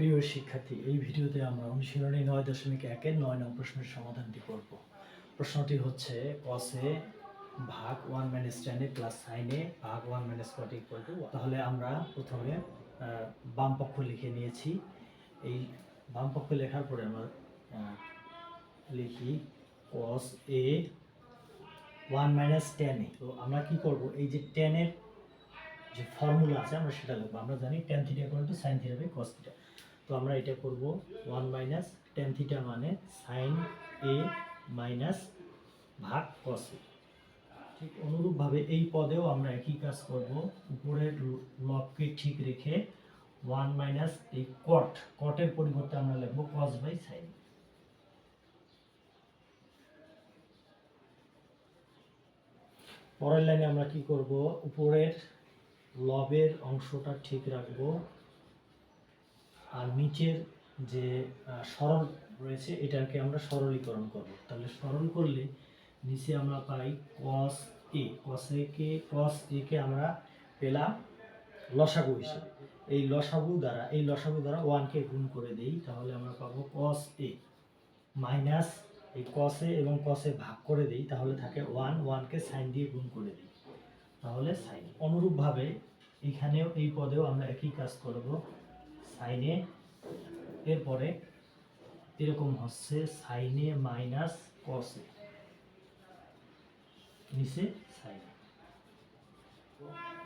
প্রিয় শিক্ষার্থী, এই ভিডিওতে আমরা অনুশীলনী নয় দশমিক একের নয় নং প্রশ্নের সমাধানটি করব। প্রশ্নটি হচ্ছে কসে ভাগ ওয়ান মাইনাস টেনে প্লাস সাইনে ভাগ one minus cot equal to তাহলে আমরা প্রথমে বাম পক্ষ লিখে নিয়েছি। এই বাম পক্ষ লেখার পরে আমরা লিখি cos A one minus tan তো আমরা কি করব? এই যে টেনের যে ফর্মুলা আছে, আমরা সেটা লিখব। আমরা জানি tan theta equal to sine theta by cos theta তো আমরা এটা করব ওয়ান মাইনাস টেন থিটা মানে সাইন এ মাইনাস ভাগ কস ঠিক অনুরূপভাবে এই পদেও আমরা একই কাজ করব। উপরের লবকে ঠিক রেখে ওয়ান মাইনাস এই কট কটের পরিবর্তে আমরা লিখব কস বাই সাইন পরের লাইনে আমরা কি করব? উপরের লবের অংশটা ঠিক রাখব। আর নিচের যে সরল রয়েছে, এটাকে আমরা সরলীকরণ করব। তাহলে সরল করলে নিচে আমরা পাই কস এ কস এ কে কস এ কে আমরা পেলাম লসাগু হিসেবে। এই লসাগু দ্বারা, এই লসাগু দ্বারা ওয়ানকে গুণ করে দেই, তাহলে আমরা পাবো কস এ মাইনাস এই কসে এবং কসে ভাগ করে দেই, তাহলে থাকে ওয়ান ওয়ানকে সাইন দিয়ে গুণ করে দিই। তাহলে সাইন অনুরূপভাবে এখানেও এই পদেও আমরা একই কাজ করব। সাইনে এরপরে এরকম হচ্ছে সাইনে মাইনাস কসে নিচে সাইনে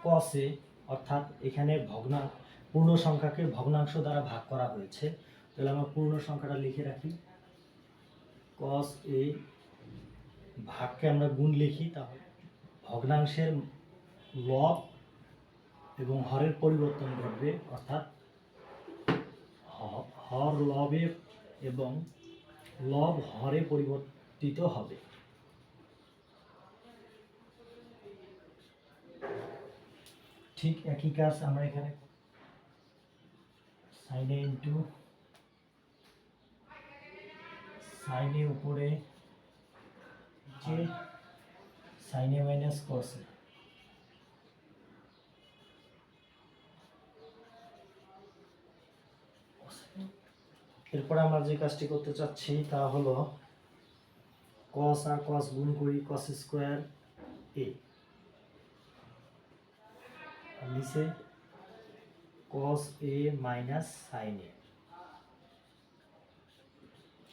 কসে অর্থাৎ এখানে ভগ্না, পূর্ণ সংখ্যাকে ভগ্নাংশ দ্বারা ভাগ করা হয়েছে। তাহলে আমরা পূর্ণ সংখ্যাটা লিখে রাখি। কস এ ভাগকে আমরা গুণ লিখি তাহলে। ভগ্নাংশের লব এবং হরের পরিবর্তন ঘটবে, অর্থাৎ হর লবে এবং লব হরে পরিবর্তিত হবে। ঠিক একই কাজ আমরা এখানে সাইনে ইন্টু সাইনে উপরে যে, সাইনে মাইনাস কসে এরপরে আমরা যে কাজটি করতে চাচ্ছি তা হলো কস আর কস গুণ করি কস স্কোয়ার এ নিচে কস এ মাইনাস সাইন এ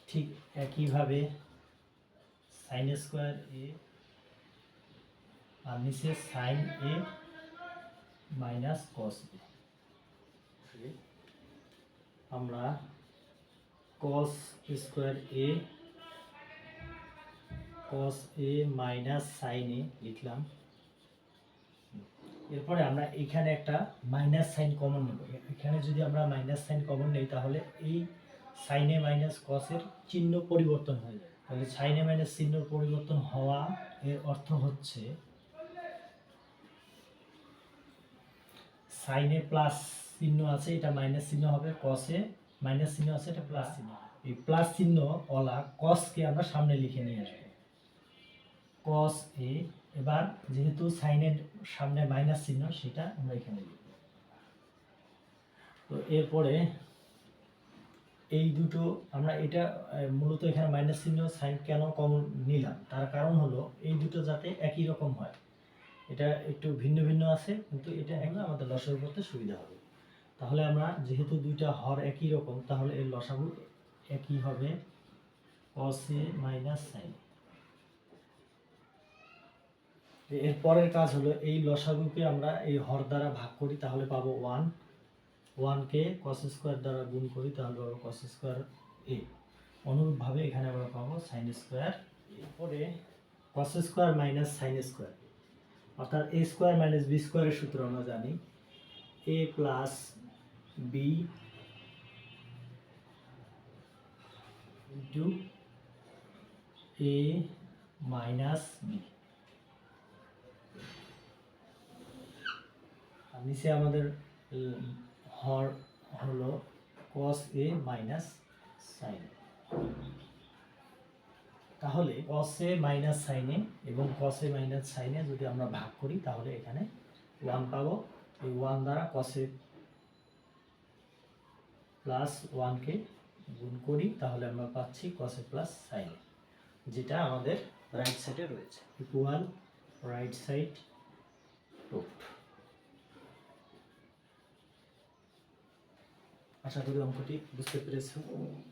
ঠিক একইভাবে সাইন স্কোয়ার এ আর নিচে সাইন এ মাইনাস কস এ আমরা cos square A cos A minus sine A লিখলাম। এরপরে আমরা এখানে একটা মাইনাস সাইন কমন নেব। এখানে যদি আমরা মাইনাস সাইন কমন নেই, তাহলে এই সাইনে মাইনাস কসের চিহ্ন পরিবর্তন হয়ে। যায় তাহলে সাইনে মাইনাস চিহ্ন পরিবর্তন হওয়া এর অর্থ হচ্ছে সাইনে প্লাস চিহ্ন আছে, এটা মাইনাস চিহ্ন হবে। কসে মাইনাস চিহ্ন আছে, এটা প্লাস চিহ্ন। এই প্লাস চিহ্ন ওলা কসকে আমরা সামনে লিখে নিয়ে আসব। কস এ এবার যেহেতু সাইনের সামনে মাইনাস চিহ্ন, সেটা আমরা এখানে লিখব। তো এরপরে এই দুটো আমরা এটা মূলত এখানে মাইনাস চিহ্ন সাইন কেন কম নিলাম? তার কারণ হলো এই দুটো যাতে একই রকম হয়। এটা একটু ভিন্ন ভিন্ন আছে, কিন্তু এটা এখন আমাদের লসাগু করতে সুবিধা হবে। তাহলে আমরা যেহেতু দুইটা হর একই রকম, তাহলে এর লসাগু একই হবে a মাইনাস সাইন এর পরের কাজ হলো এই লসাগুকে আমরা এই হর দ্বারা ভাগ করি, তাহলে পাবো ওয়ান ওয়ানকে কস স্কোয়ার দ্বারা গুণ করি, তাহলে পাবো কস স্কোয়ার এ অনুরূপভাবে এখানে আমরা পাবো সাইন স্কোয়ার এরপরে cos square minus sine square অর্থাৎ এ স্কোয়ার মাইনাস বি স্কোয়ারের সূত্র আমরা জানি। A plus B into A minus B নিচে আমাদের হর হলো cos এ মাইনাস সাইন তাহলে এ মাইনাস সাইনে এবং এ মাইনাস সাইনে যদি আমরা ভাগ করি, তাহলে এখানে ওয়ান পাবো। এই ওয়ান দ্বারা এ প্লাস ওয়ানকে গুণ করি, তাহলে আমরা পাচ্ছি কসে প্লাস সাইনে যেটা আমাদের রাইট সাইডে রয়েছে। ইকুয়াল রাইট সাইড রুট আশা করি অঙ্কটি বুঝতে পেরেছ।